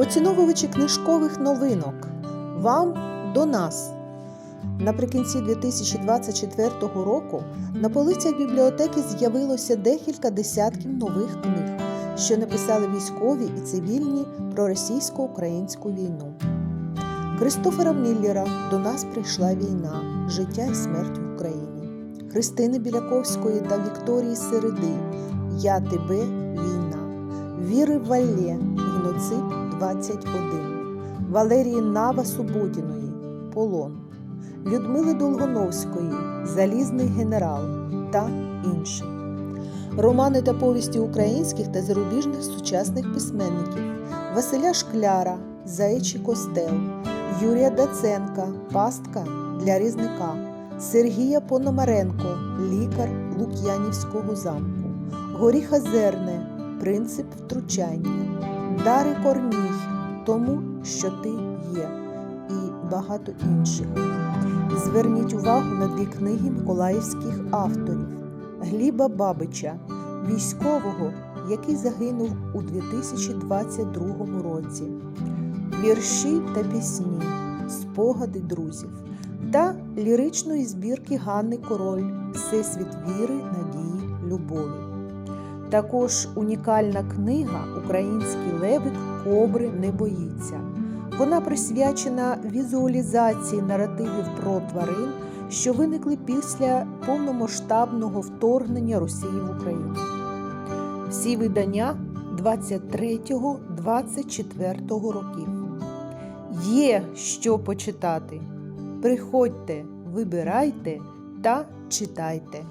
Поціновувачі книжкових новинок. Вам до нас. Наприкінці 2024 року на полицях бібліотеки з'явилося декілька десятків нових книг, що написали військові і цивільні про російсько-українську війну. Кристофера Міллера до нас прийшла війна, життя і смерть в Україні. Христини Біляковської та Вікторії Середи Я тебе війна. Віри Валє Геноцид 21. Валерії Нава Суботіної Полон. Людмили Долгоновської Залізний генерал та інші. Романи та повісті українських та зарубіжних сучасних письменників Василя Шкляра Заячий костел, Юрія Даценка Пастка для різника, Сергія Пономаренко Лікар Лук'янівського замку, Горіха Зерне Принцип втручання, Дари Корній Тому, що ти є, і багато інших. Зверніть увагу на дві книги миколаївських авторів Гліба Бабича, військового, який загинув у 2022 році, вірші та пісні, спогади друзів та ліричної збірки Ганни Король Всесвіт віри, надії, любові. Також унікальна книга Український левик Кобри не боїться. Вона присвячена візуалізації наративів про тварин, що виникли після повномасштабного вторгнення Росії в Україну. Всі видання 23-24 років. Є що почитати. Приходьте, вибирайте та читайте.